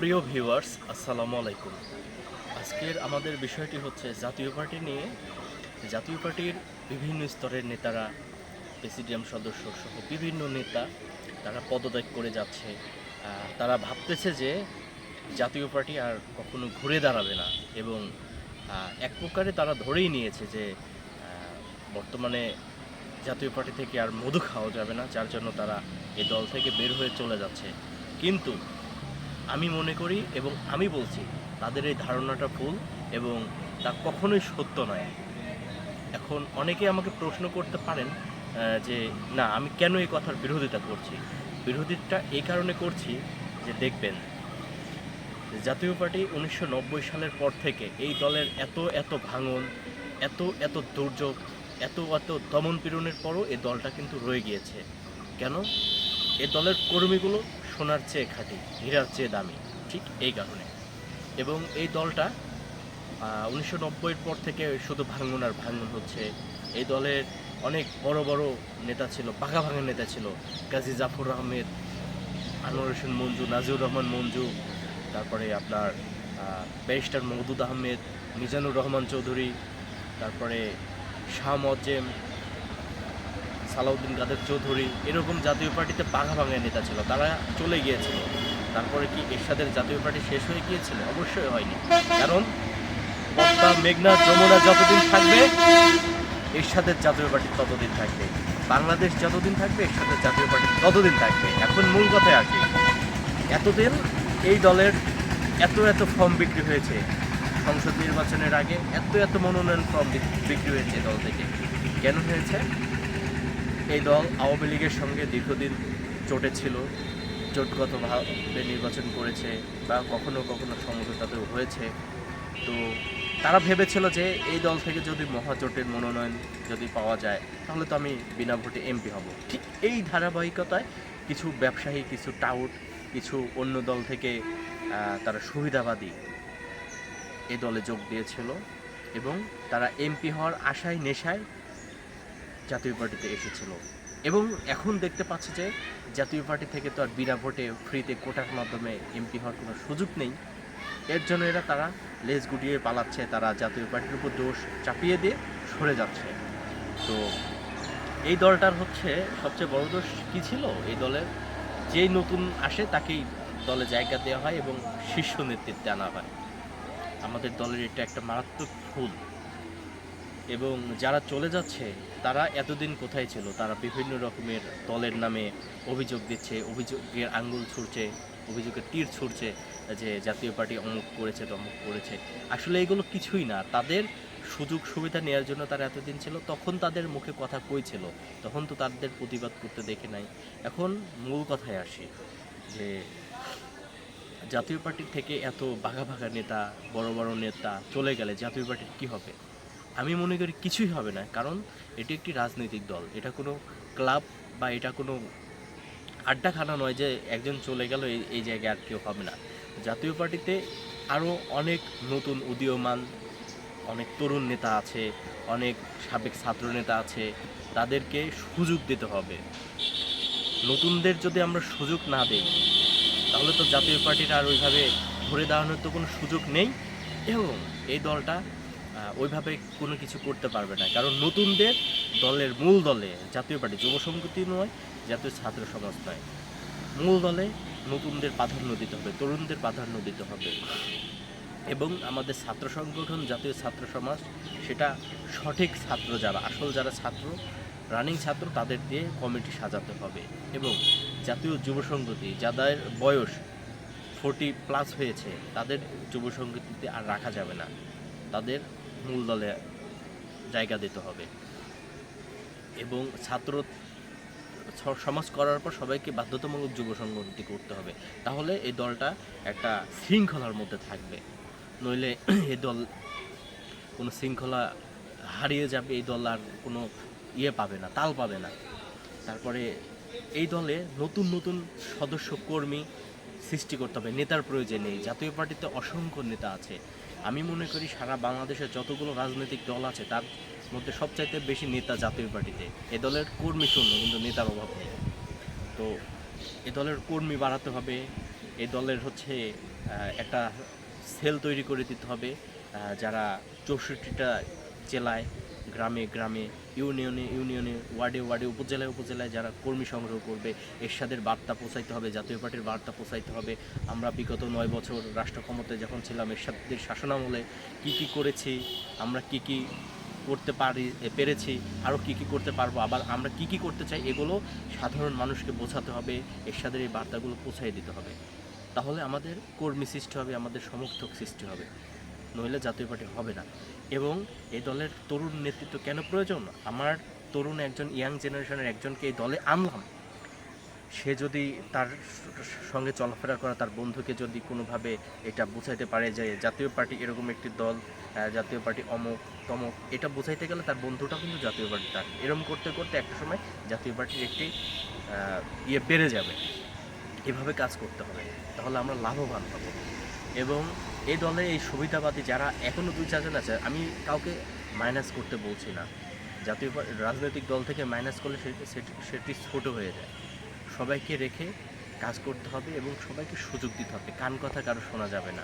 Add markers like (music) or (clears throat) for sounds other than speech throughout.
প্রিয় ভিউয়ার্স, আসসালামু আলাইকুম। আজকের আমাদের বিষয়টি হচ্ছে জাতীয় পার্টি নিয়ে। জাতীয় পার্টির বিভিন্ন স্তরের নেতারা, প্রেসিডিয়াম সদস্য সহ বিভিন্ন নেতা, তারা পদত্যাগ করে যাচ্ছে। তারা ভাবতেছে যে জাতীয় পার্টি আর কখনো ঘুরে দাঁড়াবে না এবং এক প্রকারে তারা ধরেই নিয়েছে যে বর্তমানে জাতীয় পার্টি থেকে আর মধু খাওয়া যাবে না, যার জন্য তারা এই দল থেকে বের হয়ে চলে যাচ্ছে। কিন্তু আমি মনে করি এবং আমি বলছি, তাদের এই ধারণাটা ভুল এবং তা কখনোই সত্য নয়। এখন অনেকে আমাকে প্রশ্ন করতে পারেন যে না, আমি কেন এই কথার বিরোধিতা করছি? বিরোধিতা এই কারণে করছি যে দেখবেন, জাতীয় পার্টি উনিশশো নব্বই সালের পর থেকে এই দলের এত এত ভাঙন, এত এত দুর্যোগ, এত এত দমন পীড়নের পরও এই দলটা কিন্তু রয়ে গিয়েছে। কেন? এই দলের কর্মীগুলো সোনার চেয়ে খাঁটি, হীরার চেয়ে দামি, ঠিক এই কারণে। এবং এই দলটা উনিশশো নব্বইয়ের পর থেকে শুধু ভাঙন আর ভাঙন হচ্ছে। এই দলের অনেক বড় বড় নেতা ছিল, বাঘা ভাঙা নেতা ছিল কাজী জাফর আহমেদ, আনোয়ার হোসেন মঞ্জু, নাজিউর রহমান মঞ্জু, তারপরে আপনার ব্যারিস্টার মহদুদ আহমেদ, মিজানুর রহমান চৌধুরী, তারপরে শাহ মজ্জেম সালাউদ্দিন কাদের চৌধুরী, এরকম জাতীয় পার্টিতে বাঘা ভাঙা নেতা ছিল, তারা চলে গিয়েছিল। তারপরে কি এরশাদের জাতীয় পার্টি শেষ হয়ে গিয়েছিল? অবশ্যই হয়নি। কারণ মেঘনা যমুনা যতদিন থাকবে, এরশাদের জাতীয় পার্টি ততদিন থাকবে। বাংলাদেশ যতদিন থাকবে, এরশাদের জাতীয় পার্টি ততদিন থাকবে। এখন মূল কথায় আসি এতদিন এই দলের এত এত ফর্ম বিক্রি হয়েছে। সংসদ নির্বাচনের আগে এত এত মনোনয়ন ফর্ম বিক্রি হয়েছে দল থেকে। কেন হয়েছে? এই দল আওয়ামী লীগের সঙ্গে দীর্ঘদিন জোটে ছিল। জোটগতভাবে নির্বাচন করেছে বা কখনো কখনো সমঝোতাতেও হয়েছে। তো তারা ভেবেছিল যে এই দল থেকে যদি মহাজোটের মনোনয়ন যদি পাওয়া যায়, তাহলে তো আমি বিনা ভোটে এমপি হব। ঠিক এই ধারাবাহিকতায় কিছু ব্যবসায়ী, কিছু টাউট, কিছু অন্য দল থেকে তারা সুবিধাবাদী এই দলে যোগ দিয়েছিল এবং তারা এমপি হওয়ার আশায় নেশায় জাতীয় পার্টিতে এসেছিল। এবং এখন দেখতে পাচ্ছি যে জাতীয় পার্টি থেকে তো আর বিনা ভোটে ফ্রিতে কোটার মাধ্যমে এমপি হওয়ার কোনো সুযোগ নেই। এর জন্য এরা তারা লেজ গুটিয়ে পালাচ্ছে, তারা জাতীয় পার্টির উপর দোষ চাপিয়ে দিয়ে সরে যাচ্ছে। তো এই দলটার হচ্ছে সবচেয়ে বড় দোষ কী ছিল? এই দলের যেই নতুন আসে তাকেই দলে জায়গা দেওয়া হয় এবং শীর্ষ নেতৃত্বে আনা হয়। আমাদের দলের এটা একটা মারাত্মক ভুল। এবং যারা চলে যাচ্ছে, তারা এতদিন কোথায় ছিল? তারা বিভিন্ন রকমের দলের নামে অভিযোগ দিচ্ছে, অভিযোগের আঙ্গুল ছুড়ছে, অভিযোগের তীর ছুড়ছে যে জাতীয় পার্টি অমুক করেছে তমুক করেছে। আসলে এগুলো কিছুই না। তাদের সুযোগ সুবিধা নেওয়ার জন্য তারা এতদিন ছিল, তখন তাদের মুখে কথা কই ছিল? তখন তো তাদের প্রতিবাদ করতে দেখে নাই। এখন মূল কথায় আসি যে জাতীয় পার্টি থেকে এত বাঘা বাঘা নেতা, বড় বড় নেতা চলে গেলে জাতীয় পার্টির কী হবে? আমি মনে করি কিছুই হবে না, কারণ এটি একটি রাজনৈতিক দল। এটা কোনো ক্লাব বা এটা কোনো আড্ডাখানা নয় যে একজন চলে গেল, এই জায়গায় আর কেউ হবে না। জাতীয় পার্টিতে আরও অনেক নতুন উদীয়মান, অনেক তরুণ নেতা আছে, অনেক সাবেক ছাত্র নেতা আছে, তাদেরকে সুযোগ দিতে হবে। নতুনদের যদি আমরা সুযোগ না দেই, তাহলে তো জাতীয় পার্টির আর ওইভাবে ঘুরে দাঁড়ানোর তো কোনো সুযোগ নেই। এবং এই দলটা ওইভাবে কোনো কিছু করতে পারবে না। কারণ নতুনদের দলের মূল দলে, জাতীয় পার্টি, যুব সংগতি নয়, জাতীয় ছাত্র সমাজ নয়। মূল দলে নতুনদের প্রাধান্য দিতে হবে, তরুণদের প্রাধান্য দিতে হবে। এবং আমাদের ছাত্র সংগঠন, জাতীয় ছাত্র সমাজ, সেটা সঠিক ছাত্র যারা, আসল যারা ছাত্র, রানিং ছাত্র, তাদের দিয়ে কমিটি সাজাতে হবে। এবং জাতীয় যুব সংগতি যাদের বয়স ফোর্টি প্লাস হয়েছে, তাদের যুব সংগতিতে আর রাখা যাবে না। তাদের মূল দলে জায়গা দিতে হবে। এবং ছাত্র সমাজ করার পর সবাইকে বাধ্যতামূলক যুব সংগঠনটি করতে হবে। তাহলে এই দলটা একটা শৃঙ্খলার মধ্যে থাকবে। নইলে (clears throat) এই দল কোনো শৃঙ্খলা হারিয়ে যাবে, এই দল আর কোনো ইয়ে পাবে না, তাল পাবে না। তারপরে এই দলে নতুন নতুন সদস্য কর্মী সৃষ্টি করতে হবে, নেতার প্রয়োজন নেই। জাতীয় পার্টিতে অসংখ্য নেতা আছে। আমি মনে করি সারা বাংলাদেশের যতগুলো রাজনৈতিক দল আছে, তার মধ্যে সবচাইতে বেশি নেতা জাতীয় পার্টিতে। এ দলের কর্মী শূন্য, কিন্তু নেতার অভাব নেই। তো এ দলের কর্মী বাড়াতে হবে, এ দলের হচ্ছে একটা সেল তৈরি করে দিতে হবে যারা চৌষট্টিটা জেলায় গ্রামে গ্রামে, ইউনিয়নে ইউনিয়নে, ওয়ার্ডে ওয়ার্ডে, উপজেলায় উপজেলায় যারা কর্মী সংগ্রহ করবে, এরশাদের বার্তা পৌঁছাইতে হবে, জাতীয় পার্টির বার্তা পৌঁছাইতে হবে। আমরা বিগত নয় বছর রাষ্ট্র ক্ষমতায় যখন ছিলাম, এরশাদের শাসনামলে কি কি করেছি, আমরা কি কি করতে পারি পেরেছি, আরও কি কি করতে পারব, আবার আমরা কি কি করতে চাই, এগুলো সাধারণ মানুষকে বোঝাতে হবে, এরশাদের এই বার্তাগুলো পৌঁছাই দিতে হবে। তাহলে আমাদের কর্মী সৃষ্টি হবে, আমাদের সমর্থক সৃষ্টি হবে। নইলে জাতীয় পার্টি হবে না। এবং এই দলের তরুণ নেতৃত্ব কেন প্রয়োজন? আমার তরুণ একজন ইয়াং জেনারেশনের একজনকে এই দলে আনলাম। সে যদি তার সঙ্গে চলাফেরা করা, তার বন্ধুকে যদি কোনোভাবে এটা বোঝাইতে পারে যে জাতীয় পার্টি এরকম একটি দল জাতীয় পার্টি অমুক, তমক, এটা বোঝাইতে গেলে তার বন্ধুটা কিন্তু জাতীয় পার্টি তার। এরকম করতে করতে একটা সময় জাতীয় পার্টির একটি ইয়ে বেড়ে যাবে। এভাবে কাজ করতে হবে। তাহলে আমরা লাভবান হব। এবং এই দলে এই সুবিধাবাদী যারা এখনও দুই চারজন আছে, আমি কাউকে মাইনাস করতে বলছি না। জাতীয় রাজনৈতিক দল থেকে মাইনাস করলে সেটি- সেটি- ছোট হয়ে যায়। সবাইকে রেখে কাজ করতে হবে এবং সবাইকে সুযোগ দিতে হবে। কান কথা কারও শোনা যাবে না।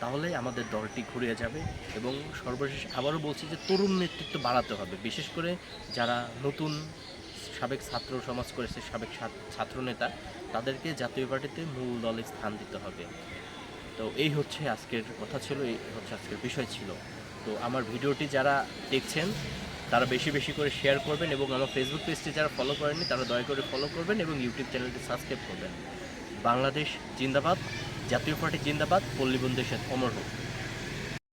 তাহলে আমাদের দলটি ঘুরিয়ে যাবে এবং সর্বশেষ আবারও বলছি যে তরুণ নেতৃত্ব বাড়াতে হবে। বিশেষ করে যারা নতুন সাবেক ছাত্র সমাজ করেছে, সাবেক ছাত্র- ছাত্রনেতা তাদেরকে জাতীয় পার্টিতে মূল দলে স্থান দিতে হবে। তো এই হচ্ছে আজকের কথা ছিল, এই হচ্ছে আজকের বিষয় ছিল। তো আমার ভিডিওটি যারা দেখছেন, তারা বেশি বেশি করে শেয়ার করবেন এবং আমার ফেসবুক পেজটি যারা ফলো করেননি, তারা দয়া করে ফলো করবেন এবং ইউটিউব চ্যানেলটি সাবস্ক্রাইব করবেন। বাংলাদেশ জিন্দাবাদ, জাতীয় পার্টি জিন্দাবাদ পল্লীবন দেশের অমর হোক।